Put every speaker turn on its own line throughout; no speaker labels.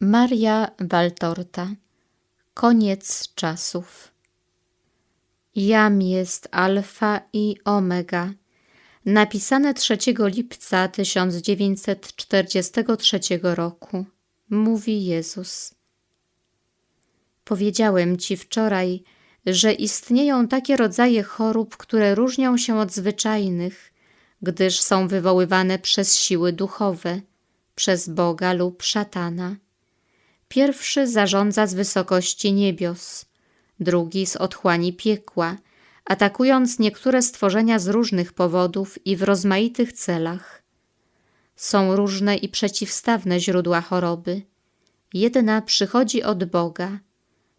Maria Waltorta. Koniec czasów. Jam jest alfa i omega. Napisane 3 lipca 1943 roku Mówi Jezus. Powiedziałem Ci wczoraj, że istnieją takie rodzaje chorób, które różnią się od zwyczajnych, gdyż są wywoływane przez siły duchowe, przez Boga lub szatana. Pierwszy zarządza z wysokości niebios, drugi z otchłani piekła, atakując niektóre stworzenia z różnych powodów i w rozmaitych celach. Są różne i przeciwstawne źródła choroby. Jedna przychodzi od Boga,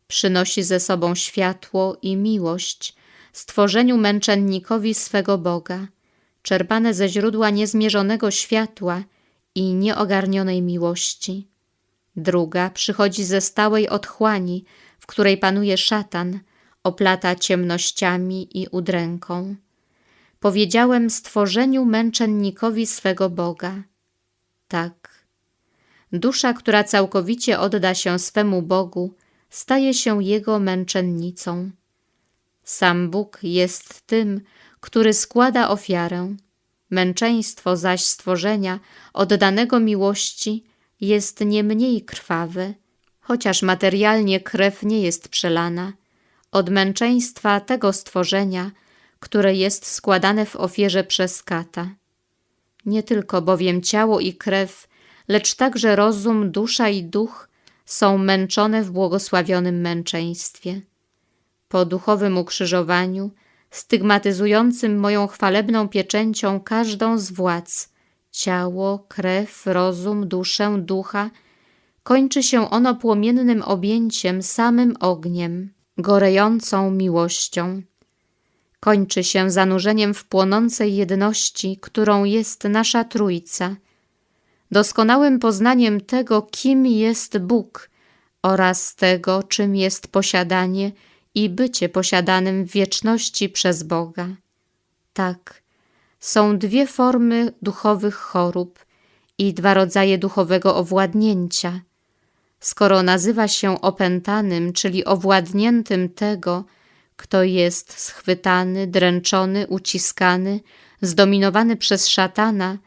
przynosi ze sobą światło i miłość stworzeniu męczennikowi swego Boga, czerpane ze źródła niezmierzonego światła i nieogarnionej miłości. Druga przychodzi ze stałej otchłani, w której panuje szatan, oplata ciemnościami i udręką. Powiedziałem stworzeniu męczennikowi swego Boga. Tak. Dusza, która całkowicie odda się swemu Bogu, staje się Jego męczennicą. Sam Bóg jest tym, który składa ofiarę. Męczeństwo zaś stworzenia oddanego miłości jest nie mniej krwawe, chociaż materialnie krew nie jest przelana, od męczeństwa tego stworzenia, które jest składane w ofierze przez kata. Nie tylko bowiem ciało i krew, lecz także rozum, dusza i duch są męczone w błogosławionym męczeństwie. Po duchowym ukrzyżowaniu, stygmatyzującym moją chwalebną pieczęcią każdą z władz, ciało, krew, rozum, duszę, ducha, kończy się ono płomiennym objęciem samym ogniem, gorejącą miłością. Kończy się zanurzeniem w płonącej jedności, którą jest nasza Trójca, doskonałym poznaniem tego, kim jest Bóg oraz tego, czym jest posiadanie i bycie posiadanym w wieczności przez Boga. Tak, są dwie formy duchowych chorób i dwa rodzaje duchowego owładnięcia. Skoro nazywa się opętanym, czyli owładniętym tego, kto jest schwytany, dręczony, uciskany, zdominowany przez szatana,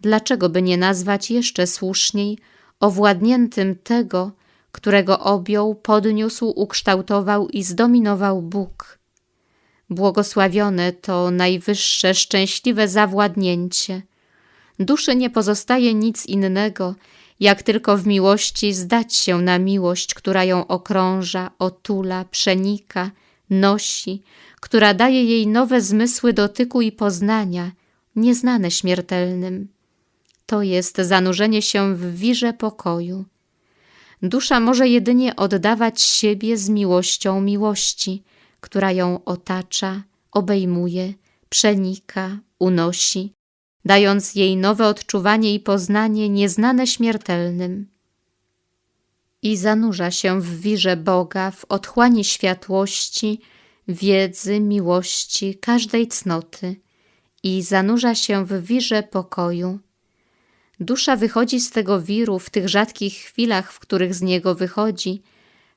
dlaczego by nie nazwać jeszcze słuszniej owładniętym tego, którego objął, podniósł, ukształtował i zdominował Bóg? Błogosławione to najwyższe, szczęśliwe zawładnięcie. Duszy nie pozostaje nic innego, jak tylko w miłości zdać się na miłość, która ją okrąża, otula, przenika, nosi, która daje jej nowe zmysły dotyku i poznania, nieznane śmiertelnym. To jest zanurzenie się w wirze pokoju. Dusza może jedynie oddawać siebie z miłością miłości – która ją otacza, obejmuje, przenika, unosi, dając jej nowe odczuwanie i poznanie nieznane śmiertelnym. I zanurza się w wirze Boga, w otchłani światłości, wiedzy, miłości, każdej cnoty i zanurza się w wirze pokoju. Dusza wychodzi z tego wiru w tych rzadkich chwilach, w których z niego wychodzi –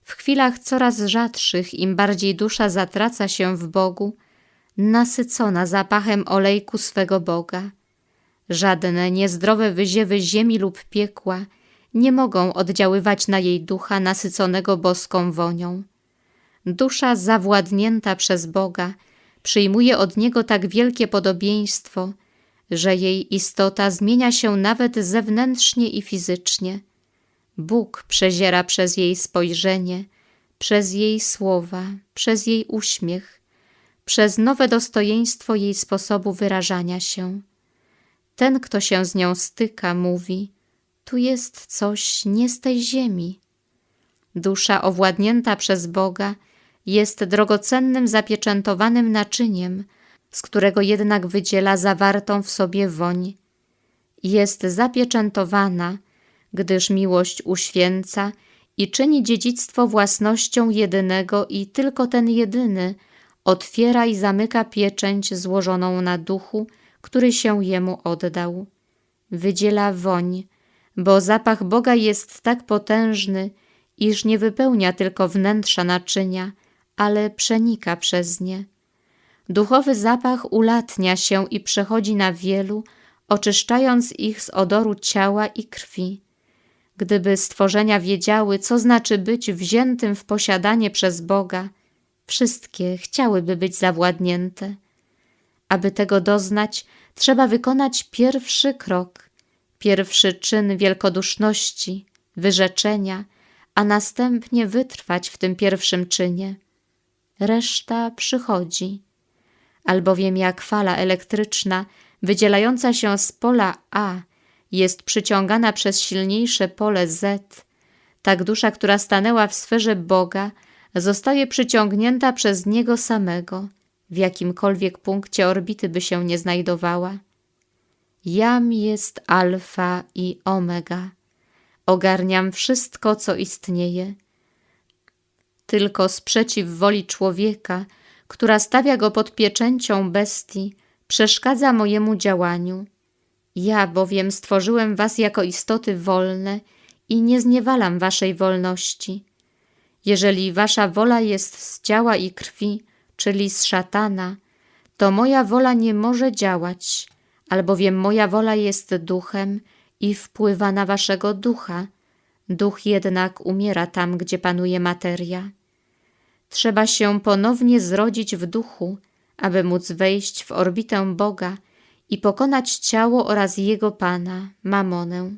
w chwilach coraz rzadszych, im bardziej dusza zatraca się w Bogu, nasycona zapachem olejku swego Boga. Żadne niezdrowe wyziewy ziemi lub piekła nie mogą oddziaływać na jej ducha nasyconego boską wonią. Dusza zawładnięta przez Boga przyjmuje od Niego tak wielkie podobieństwo, że jej istota zmienia się nawet zewnętrznie i fizycznie – Bóg przeziera przez jej spojrzenie, przez jej słowa, przez jej uśmiech, przez nowe dostojeństwo jej sposobu wyrażania się. Ten, kto się z nią styka, mówi: Tu jest coś nie z tej ziemi. Dusza owładnięta przez Boga jest drogocennym, zapieczętowanym naczyniem, z którego jednak wydziela zawartą w sobie woń. Jest zapieczętowana, gdyż miłość uświęca i czyni dziedzictwo własnością jedynego i tylko ten jedyny otwiera i zamyka pieczęć złożoną na duchu, który się jemu oddał. Wydziela woń, bo zapach Boga jest tak potężny, iż nie wypełnia tylko wnętrza naczynia, ale przenika przez nie. Duchowy zapach ulatnia się i przechodzi na wielu, oczyszczając ich z odoru ciała i krwi. Gdyby stworzenia wiedziały, co znaczy być wziętym w posiadanie przez Boga, wszystkie chciałyby być zawładnięte. Aby tego doznać, trzeba wykonać pierwszy krok, pierwszy czyn wielkoduszności, wyrzeczenia, a następnie wytrwać w tym pierwszym czynie. Reszta przychodzi, albowiem jak fala elektryczna wydzielająca się z pola A jest przyciągana przez silniejsze pole Z, tak dusza, która stanęła w sferze Boga, zostaje przyciągnięta przez Niego samego, w jakimkolwiek punkcie orbity by się nie znajdowała. Jam jest alfa i omega. Ogarniam wszystko, co istnieje. Tylko sprzeciw woli człowieka, która stawia go pod pieczęcią bestii, przeszkadza mojemu działaniu. Ja bowiem stworzyłem was jako istoty wolne i nie zniewalam waszej wolności. Jeżeli wasza wola jest z ciała i krwi, czyli z szatana, to moja wola nie może działać, albowiem moja wola jest duchem i wpływa na waszego ducha. Duch jednak umiera tam, gdzie panuje materia. Trzeba się ponownie zrodzić w duchu, aby móc wejść w orbitę Boga i pokonać ciało oraz jego pana, Mamonę.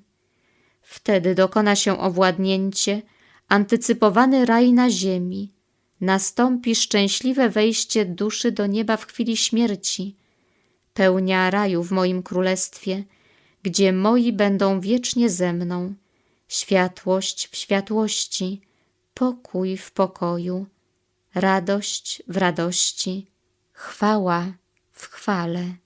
Wtedy dokona się owładnięcie, antycypowany raj na ziemi, nastąpi szczęśliwe wejście duszy do nieba w chwili śmierci, pełnia raju w moim królestwie, gdzie moi będą wiecznie ze mną, światłość w światłości, pokój w pokoju, radość w radości, chwała w chwale.